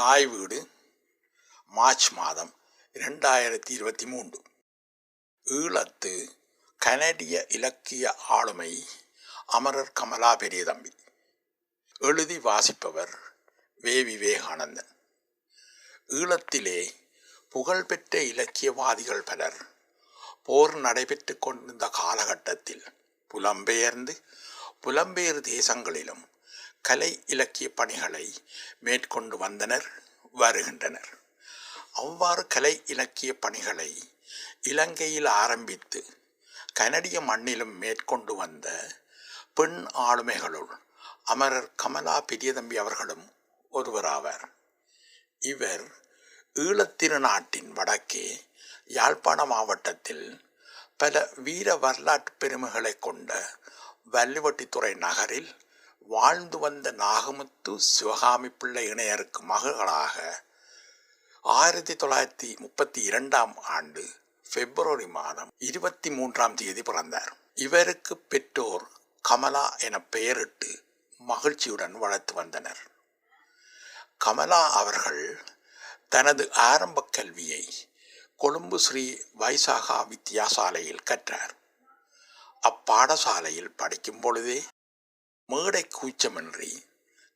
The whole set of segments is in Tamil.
தாய் வீடு மார்ச் மாதம் இரண்டாயிரத்தி இருபத்தி மூன்று. ஈழத்து கனடிய இலக்கிய ஆளுமை அமரர் கமலா பெரியதம்பி எழுதி வாசிப்பவர் வே. விவேகானந்தன். ஈழத்திலே புகழ்பெற்ற இலக்கியவாதிகள் பலர் போர் நடைபெற்று கொண்டிருந்த காலகட்டத்தில் புலம்பெயர்ந்து புலம்பெயர் தேசங்களிலும் கலை இலக்கிய பணிகளை மேற்கொண்டு வந்தனர் வருகின்றனர். அவ்வாறு கலை இலக்கிய பணிகளை இலங்கையில் ஆரம்பித்து கனடிய மண்ணிலும் மேற்கொண்டு வந்த பெண் ஆளுமைகளுள் அமரர் கமலா பெரியதம்பி அவர்களும் ஒருவராவார். இவர் ஈழத்திருநாட்டின் வடக்கே யாழ்ப்பாண மாவட்டத்தில் பல வீர வரலாற்று பெருமைகளை கொண்ட வல்லுவட்டித்துறை நகரில் வாழ்ந்து வந்த நாகமுத்து சிவகாமி பிள்ளை இணையருக்கு மகளாக ஆயிரத்தி தொள்ளாயிரத்தி முப்பத்தி இரண்டாம் ஆண்டு பிப்ரவரி மாதம் இருபத்தி மூன்றாம் தேதி பிறந்தார். இவருக்கு பெற்றோர் கமலா என பெயரிட்டு மகிழ்ச்சியுடன் வளர்த்து வந்தனர். கமலா அவர்கள் தனது ஆரம்ப கல்வியை கொழும்பு ஸ்ரீ வைசாகா வித்யாசாலையில் கற்றார். அப்பாடசாலையில் படிக்கும் பொழுதே மேடை கூச்சமின்றி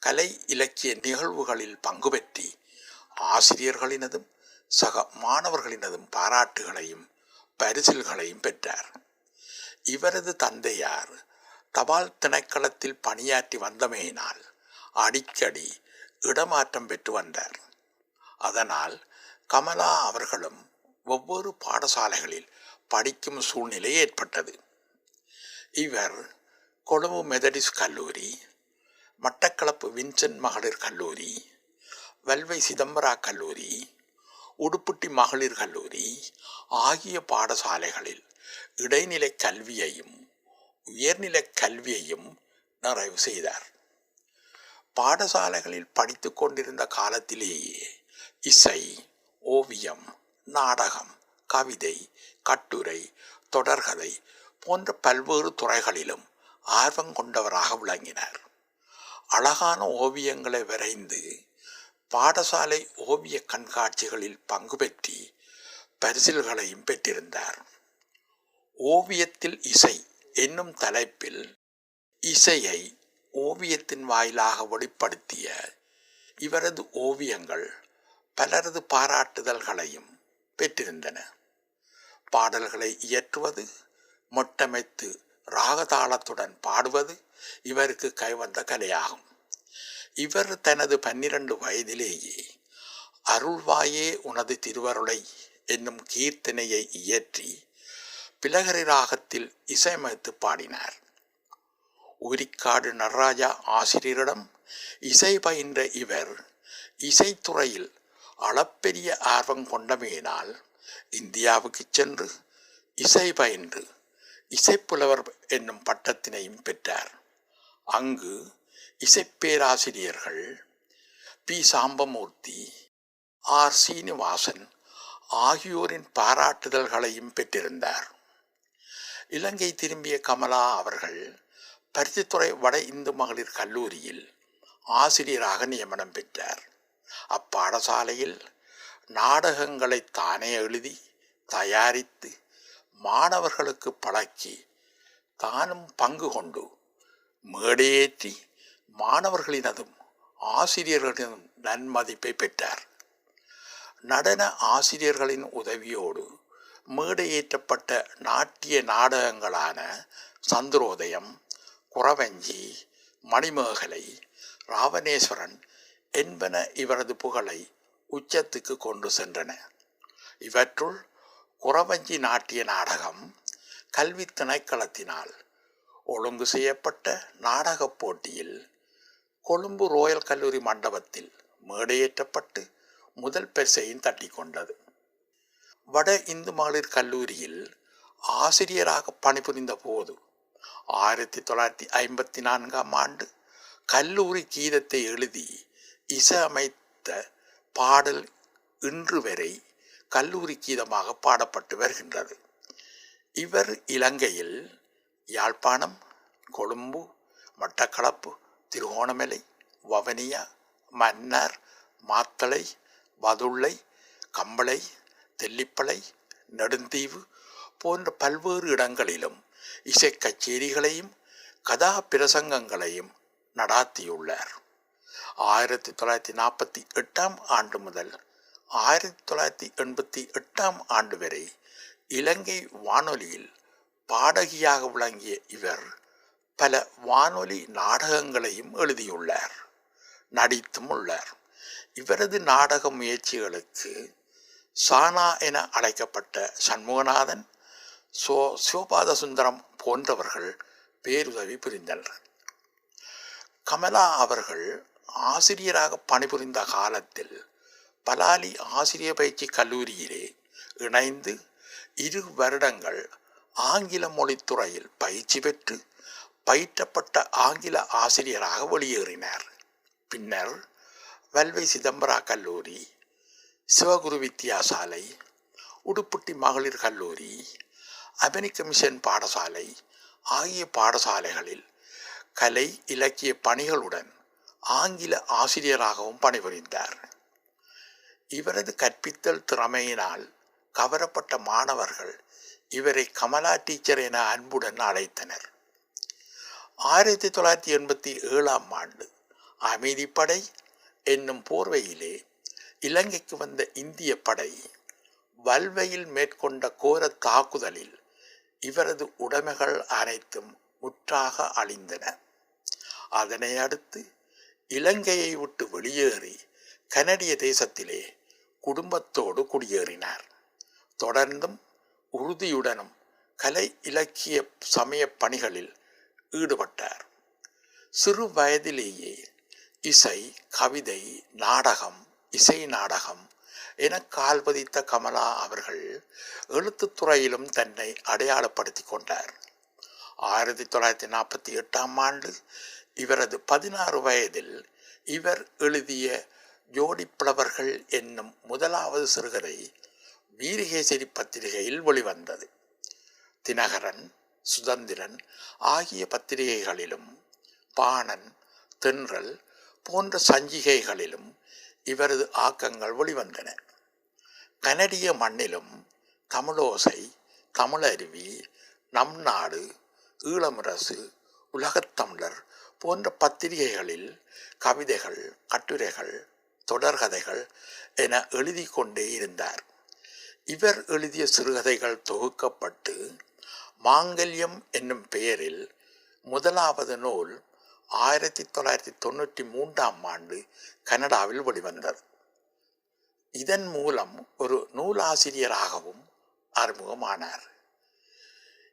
கலை இலக்கிய நிகழ்வுகளில் பங்கு பெற்றி ஆசிரியர்களினதும் சக மாணவர்களினதும் பாராட்டுகளையும் பரிசில்களையும் பெற்றார். இவரது தந்தையார் தபால் திணைக்களத்தில் பணியாற்றி வந்தமையினால் அடிக்கடி இடமாற்றம் பெற்று வந்தார். அதனால் கமலா அவர்களும் ஒவ்வொரு பாடசாலைகளில் படிக்கும் சூழ்நிலை ஏற்பட்டது. இவர் கொழும்பு மெதடிஸ் கல்லூரி மட்டக்களப்பு வின்சென்ட் மகளிர் கல்லூரி வல்வை சிதம்பரா கல்லூரி உடுப்புட்டி மகளிர் கல்லூரி ஆகிய பாடசாலைகளில் இடைநிலை கல்வியையும் உயர்நிலை கல்வியையும் நிறைவு செய்தார். பாடசாலைகளில் படித்து கொண்டிருந்த காலத்திலேயே இசை ஓவியம் நாடகம் கவிதை கட்டுரை தொடர்கதை போன்ற பல்வேறு துறைகளிலும் ஆர்வம் கொண்டவராக விளங்கினார். அழகான ஓவியங்களை வரைந்து பாடசாலை ஓவிய கண்காட்சிகளில் பங்கு பெற்றி பரிசில்களையும் பெற்றிருந்தார். ஓவியத்தில் இசை என்னும் தலைப்பில் இசையை ஓவியத்தின் வாயிலாக வெளிப்படுத்திய இவரது ஓவியங்கள் பலரது பாராட்டுதல்களையும் பெற்றிருந்தன. பாடல்களை இயற்றுவது மொட்டமைத்து ராகதாளத்துடன் பாடுவது இவருக்கு கைவந்த கலையாகும். இவர் தனது பன்னிரண்டு வயதிலேயே அருள்வாயே உனது திருவருளை என்னும் கீர்த்தனையை இயற்றி பிலகரி ராகத்தில் இசையமைத்து பாடினார். உரிக்காடு நடராஜா ஆசிரியரிடம் இசை பயின்ற இவர் இசைத்துறையில் அளப்பெரிய ஆர்வம் கொண்டமையினால் இந்தியாவுக்கு சென்று இசை பயின்று இசைப்புலவர் என்னும் பட்டத்தினையும் பெற்றார். அங்கு இசைப்பேராசிரியர்கள் பி. சாம்பமூர்த்தி ஆர். சீனிவாசன் ஆகியோரின் பாராட்டுதல்களையும் பெற்றிருந்தார். இலங்கை திரும்பிய கமலா அவர்கள் பருத்தித்துறை வட இந்து மகளிர் கல்லூரியில் ஆசிரியராக நியமனம் பெற்றார். அப்பாடசாலையில் நாடகங்களை தானே எழுதி தயாரித்து மாணவர்களுக்கு பழக்கி தானும் பங்கு கொண்டு மேடையேற்றி மாணவர்களினதும் ஆசிரியர்களினதும் நன்மதிப்பை பெற்றார். நடன ஆசிரியர்களின் உதவியோடு மேடையேற்றப்பட்ட நாட்டிய நாடகங்களான சந்திரோதயம் குறவஞ்சி மணிமேகலை ராவணேஸ்வரன் என்பன இவரது புகழை உச்சத்துக்கு கொண்டு சென்றன. இவற்றுள் குறவஞ்சி நாட்டிய நாடகம் கல்வி திணைக்களத்தினால் ஒழுங்கு செய்யப்பட்ட நாடகப் போட்டியில் கொழும்பு ரோயல் கல்லூரி மண்டபத்தில் மேடையேற்றப்பட்டு முதல் பெருசையும் தட்டி கொண்டது. வட இந்து மகளிர் கல்லூரியில் ஆசிரியராக பணிபுரிந்த போது ஆயிரத்தி தொள்ளாயிரத்தி ஐம்பத்தி நான்காம் ஆண்டு கல்லூரி கீதத்தை எழுதி இசையமைத்த பாடல் இன்று வரை கல்லூரி கீதமாக பாடப்பட்டு வருகின்றது. இவர் இலங்கையில் யாழ்ப்பாணம் கொழும்பு மட்டக்களப்பு திருகோணமலை வவனியா மன்னார் மாத்தளை வதுள்ளை கம்பளை தெல்லிப்பளை நெடுந்தீவு போன்ற பல்வேறு இடங்களிலும் இசை கச்சேரிகளையும் கதா பிரசங்கங்களையும் நடாத்தியுள்ளார். ஆயிரத்தி தொள்ளாயிரத்தி நாற்பத்தி எட்டாம் ஆண்டு முதல் ஆயிரத்தி தொள்ளாயிரத்தி எண்பத்தி எட்டாம் ஆண்டு வரை இலங்கை வானொலியில் பாடகியாக விளங்கிய இவர் பல வானொலி நாடகங்களையும் எழுதியுள்ளார் நடித்தும் உள்ளார் இவரது நாடக முயற்சிகளுக்கு சானா என அழைக்கப்பட்ட சண்முகநாதன் சோ சிவபாத சுந்தரம் போன்றவர்கள் பேருதவி புரிந்தனர். கமலா அவர்கள் ஆசிரியராக பணிபுரிந்த காலத்தில் பலாலி ஆசிரிய பயிற்சி கல்லூரியிலே இணைந்து இரு வருடங்கள் ஆங்கில மொழித்துறையில் பயிற்சி பெற்று பயிற்றப்பட்ட ஆங்கில ஆசிரியராக வெளியேறினார். பின்னர் வல்வை சிதம்பரா கல்லூரி சிவகுரு வித்தியாசாலை உடுப்புட்டி மகளிர் கல்லூரி அமெரிக்க மிஷன் பாடசாலை ஆகிய பாடசாலைகளில் கலை இலக்கிய பணிகளுடன் ஆங்கில ஆசிரியராகவும் பணிபுரிந்தார். இவரது கற்பித்தல் திறமையினால் கவரப்பட்ட மாணவர்கள் இவரை கமலா டீச்சர் என அன்புடன் அழைத்தனர். ஆயிரத்தி தொள்ளாயிரத்தி எண்பத்தி ஏழாம் ஆண்டு அமைதிப்படை என்னும் போர்வையிலே இலங்கைக்கு வந்த இந்திய படை வல்வையில் மேற்கொண்ட கோர தாக்குதலில் இவரது உடைமைகள் அனைத்தும் முற்றாக அழிந்தன. அதனை அடுத்து இலங்கையை விட்டு வெளியேறி கனடிய தேசத்திலே குடும்பத்தோடு குடியேறினார். தொடர்ந்தும் உறுதியுடனும் கலை இலக்கிய சமய பணிகளில் ஈடுபட்டார். சிறு வயதிலேயே இசை கவிதை நாடகம் இசை நாடகம் என கால் பதித்த கமலா அவர்கள் எழுத்துத்துறையிலும் தன்னை அடையாளப்படுத்தி கொண்டார். ஆயிரத்தி தொள்ளாயிரத்தி நாற்பத்தி எட்டாம் ஆண்டு இவரது பதினாறு வயதில் இவர் எழுதிய ஜோடிப்புலவர்கள் என்னும் முதலாவது சிறுகதை வீரகேசரி பத்திரிகையில் வெளிவந்தது. தினகரன் சுதந்திரன் ஆகிய பத்திரிகைகளிலும் பாணன் தென்றல் போன்ற சஞ்சிகைகளிலும் இவரது ஆக்கங்கள் வெளிவந்தன. கனடிய மண்ணிலும் தமிழோசை தமிழருவி நம் நாடு ஈழமுரசு உலகத்தமிழர் போன்ற பத்திரிகைகளில் கவிதைகள் கட்டுரைகள் தொடர்கதைகள் என எழுதி கொண்டே இருந்தார். இவர் எழுதிய சிறுகதைகள் தொகுக்கப்பட்டு மாங்கல்யம் என்னும் பெயரில் முதலாவது நூல் ஆயிரத்தி தொள்ளாயிரத்தி தொண்ணூற்றி மூன்றாம் ஆண்டு கனடாவில் வெளிவந்தது. இதன் மூலம் ஒரு நூலாசிரியராகவும் அறிமுகமானார்.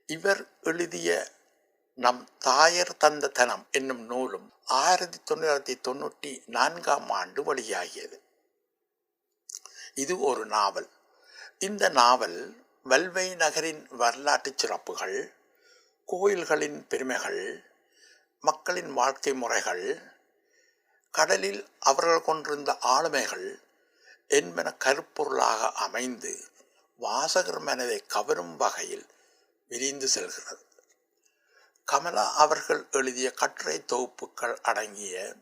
இவர் எழுதிய நம் தாயர் தந்த தனம் என்னும் நூலும் ஆயிரத்தி தொள்ளாயிரத்தி தொண்ணூற்றி நான்காம் ஆண்டு வெளியாகியது. இது ஒரு நாவல். இந்த நாவல் வல்வை நகரின் வரலாற்று சிறப்புகள் கோயில்களின் பெருமைகள் மக்களின் வாழ்க்கை முறைகள் கடலில் அவர்கள் கொண்டிருந்த ஆளுமைகள் என்பன கருப்பொருளாக அமைந்து வாசகர் மனதை கவரும் வகையில் விரிந்து செல்கிறது. கமலா அவர்கள் எழுதிய கட்டுரை தொகுப்புகள் அடங்கிய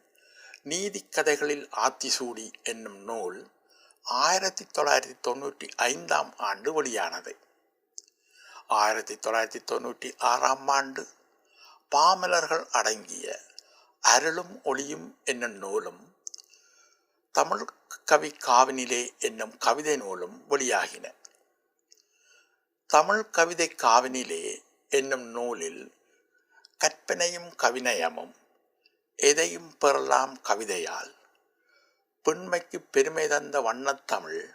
நீதி கதைகளில் ஆத்திசூடி என்னும் நூல் ஆயிரத்தி தொள்ளாயிரத்தி தொண்ணூற்றி ஐந்தாம் ஆண்டு வெளியானது. ஆயிரத்தி தொள்ளாயிரத்தி தொண்ணூற்றி ஆறாம் ஆண்டு பாமலர்கள் அடங்கிய அருளும் ஒளியும் என்னும் நூலும் தமிழ் கவி காவினிலே என்னும் கவிதை நூலும் வெளியாகின. தமிழ் கவிதை காவினிலே என்னும் நூலில் கற்பனையும் கவிநயமும் எதையும் பெறலாம் கவிதையால். பெண்மைக்கு பெருமை தந்த வண்ணத்தமிழ்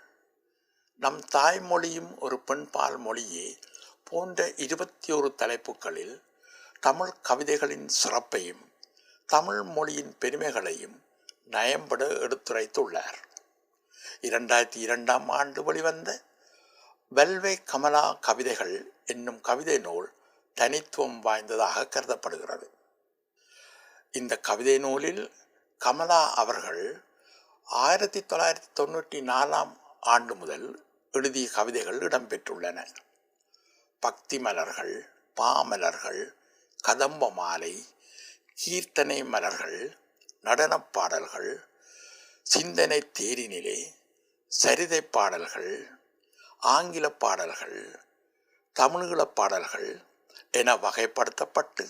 நம் தாய்மொழியும் ஒரு பெண்பால் மொழியே போன்ற இருபத்தி ஒரு தலைப்புகளில் தமிழ் கவிதைகளின் சிறப்பையும் தமிழ் மொழியின் பெருமைகளையும் நயம்பட எடுத்துரைத்துள்ளார். இரண்டாயிரத்தி இரண்டாம் ஆண்டு வெளிவந்த வெல்வே கமலா கவிதைகள் என்னும் கவிதை நூல் தனித்துவம் வாய்ந்ததாக கருதப்படுகிறது. இந்த கவிதை நூலில் கமலா அவர்கள் ஆயிரத்தி தொள்ளாயிரத்தி தொண்ணூற்றி நாலாம் ஆண்டு முதல் எழுதிய கவிதைகள் இடம்பெற்றுள்ளன. பக்தி மலர்கள் பாமலர்கள் கதம்ப மாலை கீர்த்தனை மலர்கள் நடனப் பாடல்கள் சிந்தனை தேரினிலே சரிதை பாடல்கள் ஆங்கில பாடல்கள் தமிழீழ பாடல்கள் என வகைப்படுத்தப்பட்டு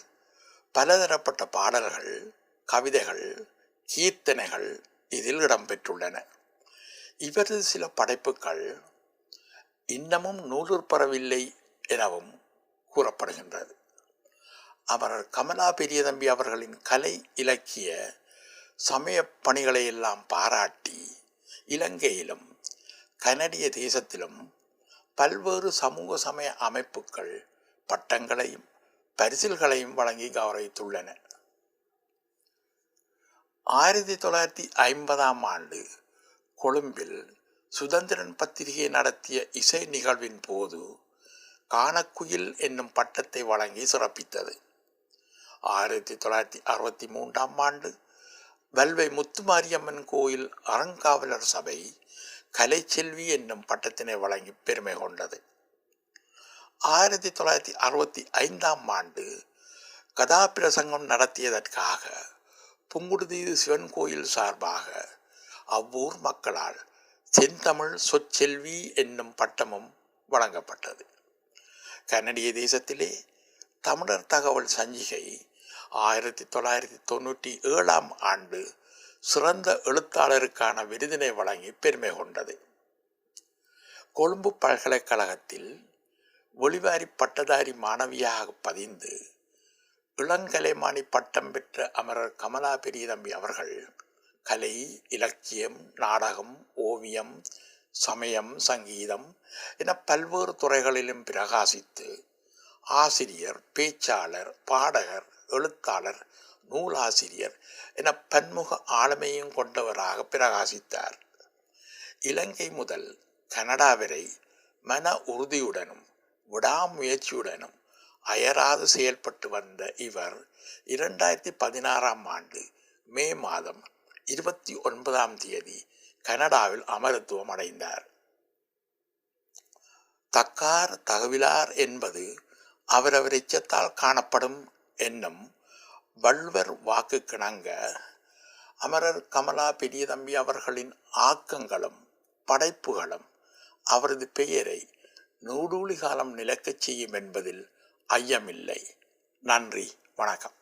பலதரப்பட்ட பாடல்கள் கவிதைகள் கீர்த்தனைகள் இதில் இடம்பெற்றுள்ளன. இவரது சில படைப்புகள் இன்னமும் நூலூர் பரவில்லை எனவும் கூறப்படுகின்றது. அவரர் கமலா பெரியதம்பி அவர்களின் கலை இலக்கிய சமய பணிகளை எல்லாம் பாராட்டி இலங்கையிலும் கனடிய தேசத்திலும் பல்வேறு சமூக சமய அமைப்புகள் பட்டங்களையும் பரிசில்களையும் வழங்கி கௌரவித்துள்ளன. ஆயிரத்தி தொள்ளாயிரத்தி ஐம்பதாம் ஆண்டு கொழும்பில் சுதந்திரன் பத்திரிகை நடத்திய இசை நிகழ்வின் போது காணக்குயில் என்னும் பட்டத்தை வழங்கி சிறப்பித்தது. ஆயிரத்தி தொள்ளாயிரத்தி அறுபத்தி மூன்றாம் ஆண்டு வல்வை முத்துமாரியம்மன் கோயில் அறங்காவலர் சபை கலைச்செல்வி என்னும் பட்டத்தினை வழங்கி பெருமை கொண்டது. ஆயிரத்தி தொள்ளாயிரத்தி அறுபத்தி ஐந்தாம் ஆண்டு கதாபிரசங்கம் நடத்தியதற்காக புங்குடுதீவு சிவன் கோயில் சார்பாக அவ்வூர் மக்களால் செந்தமிழ் சொச்செல்வி என்னும் பட்டமும் வழங்கப்பட்டது. கனடிய தேசத்திலே தமிழர் தகவல் சஞ்சிகை ஆயிரத்தி தொள்ளாயிரத்தி தொண்ணூற்றி ஏழாம் ஆண்டு சிறந்த எழுத்தாளருக்கான விருதினை வழங்கி பெருமை கொண்டது. கொழும்பு பல்கலைக்கழகத்தில் ஒளிவாரி பட்டதாரி மாணவியாக பதிந்து இளங்கலைமானி பட்டம் பெற்ற அமரர் கமலா பெரியதம்பி அவர்கள் கலை இலக்கியம் நாடகம் ஓவியம் சமயம் சங்கீதம் என பல்வேறு துறைகளிலும் பிரகாசித்து ஆசிரியர் பேச்சாளர் பாடகர் எழுத்தாளர் நூலாசிரியர் என பன்முக ஆளுமையும் கொண்டவராக பிரகாசித்தார். இலங்கை முதல் கனடா வரை மன உறுதியுடனும் விடாமுயற்சியுடனும் அயராது செயல்பட்டு வந்த இவர் இரண்டாயிரத்தி பதினாறாம் ஆண்டு மே மாதம் இருபத்தி ஒன்பதாம் தேதி கனடாவில் அமரத்துவம் அடைந்தார். தக்கார் தகவிலார் என்பது அவரவர் எச்சத்தால் காணப்படும் என்னும் வள்ளுவர் வாக்கு கிணங்க அமரர் கமலா பெரியதம்பி அவர்களின் ஆக்கங்களும் படைப்புகளும் அவரது பெயரை நூடூழி காலம் நிலக்கச் செய்யும் என்பதில் ஐயமில்லை. நன்றி. வணக்கம்.